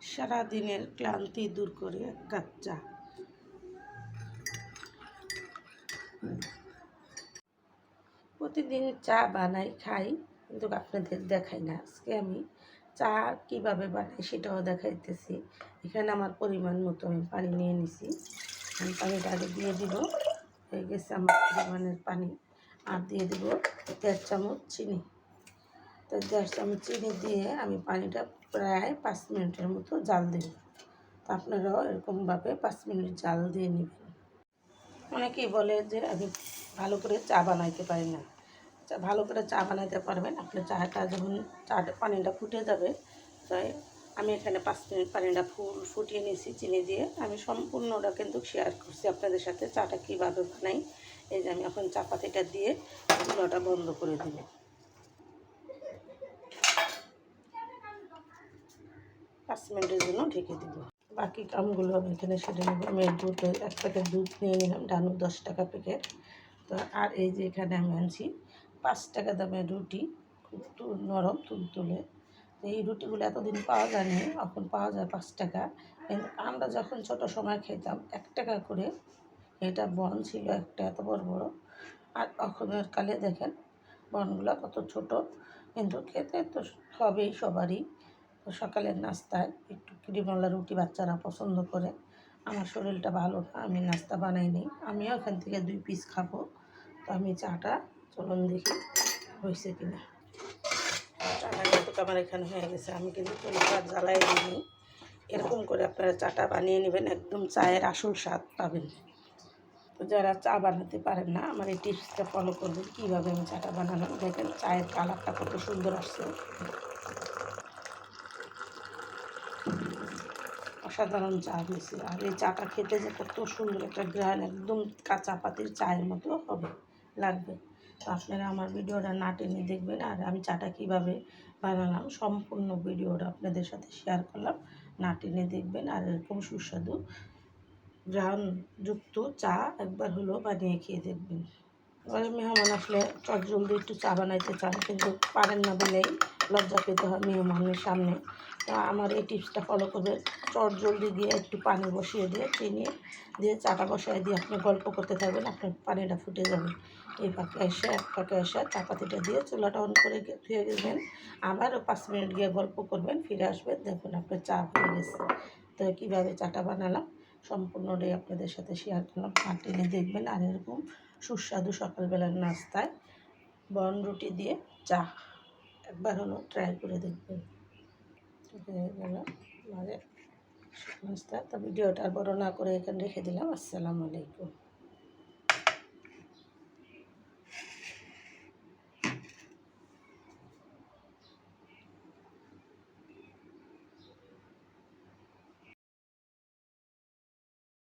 সারাদিনের ক্লান্তি দূর করে এক কাপ চা। প্রতিদিন চা বানাই, খাই, কিন্তু আপনাদের দেখাই না। আজকে আমি চা কীভাবে বানাই সেটাও দেখাইতেছি। এখানে আমার পরিমাণ মতো আমি পানি নিয়ে নিছি। আমি পানিটা আগে দিয়ে দিব। হয়ে গেছে আমার পরিমাণের পানি। আর দিয়ে দিব দেড় চামচ চিনি। তো দেড় চামচ চিনি দিয়ে আমি পানিটা প্রায় পাঁচ মিনিটের মতো জাল দেব। তো আপনারাও এরকমভাবে পাঁচ মিনিট জাল দিয়ে নেবেন। অনেকেই বলে যে আমি ভালো করে চা বানাইতে পারি না। চা ভালো করে চা বানাইতে পারবেন। আপনার চাটা যখন চাটা পানিটা ফুটে যাবে তাই আমি এখানে পাঁচ মিনিট পানিটা ফুল ফুটিয়ে নিয়েছি চিনি দিয়ে। আমি সম্পূর্ণটা কিন্তু শেয়ার করছি আপনাদের সাথে চাটা কীভাবে বানাই। এই যে আমি এখন চা পাতিটা দিয়ে চুলাটা বন্ধ করে দেব পাঁচ মিনিটের জন্য ঢেকে দিব। বাকি কামগুলো আমি এখানে সেরে নেব। আমি দুধ এক প্যাকেট দুধ নিয়ে নিলাম ডানু দশ টাকা প্যাকেট। তো আর এই যে এখানে আমি আনছি পাঁচ টাকা দামের রুটি, খুব নরম তুলতুলে এই রুটিগুলো এতদিন পাওয়া যায়নি, এখন পাওয়া যায় পাঁচ টাকা। কিন্তু আমরা যখন ছোট সময় খেতাম, এক টাকা করে এটা বন ছিল একটা, এত বড় বড়। আর এখনের কালে দেখেন, বনগুলো কত ছোট। কিন্তু খেতে তো হবেই সবারই। তো সকালের নাস্তায় একটু ক্রিমওয়ালা রুটি বাচ্চারা পছন্দ করে। আমার শরীরটা ভালো না, আমি নাস্তা বানাই নিই। আমিও এখান থেকে দুই পিস খাব। তো আমি চাটা চলুন দেখি হয়েছে কিনা। চাটা কিন্তু আমার এখানে হয়ে গেছে। আমি কিন্তু চুলটা জ্বালাই দিইনি। এরকম করে আপনারা চাটা বানিয়ে নেবেন, একদম চায়ের আসল স্বাদ পাবেন। তো যারা চা বানাতে পারেন না, আমার এই টিপসটা ফলো করবেন। কীভাবে আমি চাটা বানালাম? দেখেন চায়ের কালারটা কত সুন্দর আসছে। অসাধারণ চা হয়েছে আর এই চাটা খেতে যে কত সুন্দর একটা গ্রান, একদম কাঁচা পাতির চায়ের মতো হবে, লাগবে। তো আপনারা আমার ভিডিওটা না টেনে দেখবেন, আর আমি চাটা কীভাবে বানালাম, সম্পূর্ণ ভিডিওটা আপনাদের সাথে শেয়ার করলাম, না টেনে দেখবেন। আর এরকম সুস্বাদু যুক্ত চা একবার হলো বানিয়ে খেয়ে দেখবেন। এবারে মেহমান আসলে চট জলদি একটু চা বানাইতে চান, কিন্তু পারেন না বলেই লজ্জা পেতে হয় মেহমানের সামনে। তো আমার এই টিপসটা ফলো করবে চট জলদি দিয়ে একটু পানি বসিয়ে দিয়ে, চিনি দিয়ে, চাটা বসায় দিয়ে আপনি গল্প করতে থাকবেন, আপনার পানিটা ফুটে যাবে। এই পাকে এসে, এক পাকে এসে চাপাতিটা দিয়ে চুলাটা অন করে ধুয়ে গেবেন আবারও পাঁচ মিনিট গিয়ে গল্প করবেন, ফিরে আসবেন। দেখুন আপনার চা হয়ে গেছে। তো কীভাবে চাটা বানালাম, সম্পূর্ণটাই আপনাদের সাথে শেয়ার করলাম। টেনে দেখবেন আর এরকম সুস্বাদু সকালবেলার নাস্তায় বন রুটি দিয়ে চা। একবার হলো ট্রাই করে দেখবেন হয়ে গেল আমাদের। তো ভিডিওটা বড় না করে এখানে রেখে দিলাম। আসসালামু আলাইকুম।